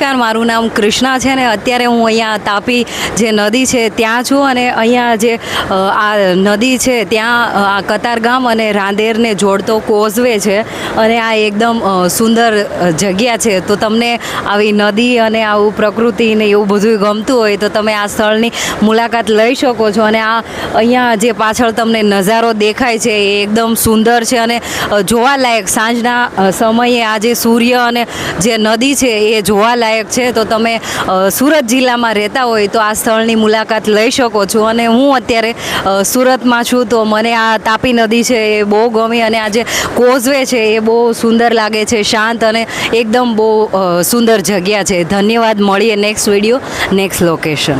નમસ્કાર, મારું નામ કૃષ્ણા છે ને અત્યારે હું અહીંયા તાપી જે નદી છે ત્યાં છું અને અહીંયા જે આ નદી છે ત્યાં આ કતારગામ અને રાંદેરને જોડતો કોઝવે છે અને આ એકદમ સુંદર જગ્યા છે. તો તમને આવી નદી અને આવું પ્રકૃતિ ને એવું બધું ગમતું હોય તો તમે આ સ્થળની મુલાકાત લઈ શકો છો અને આ અહીંયા જે પાછળ તમને નજારો દેખાય છે એ એકદમ સુંદર છે અને જોવાલાયક સાંજના સમયે આ જે સૂર્ય અને જે નદી છે એ જોવાલાયક છે. તો તમે સુરત જિલ્લામાં રહેતા હોય તો આ સ્થળની મુલાકાત લઈ શકો છો. અને હું અત્યારે સુરતમાં છું તો મને આ તાપી નદી છે એ બહુ ગમી અને આ જે કોઝવે છે એ બહુ સુંદર લાગે છે. શાંત અને એકદમ બહુ સુંદર જગ્યા છે. ધન્યવાદ. મળીએ નેક્સ્ટ વીડિયો, નેક્સ્ટ લોકેશન.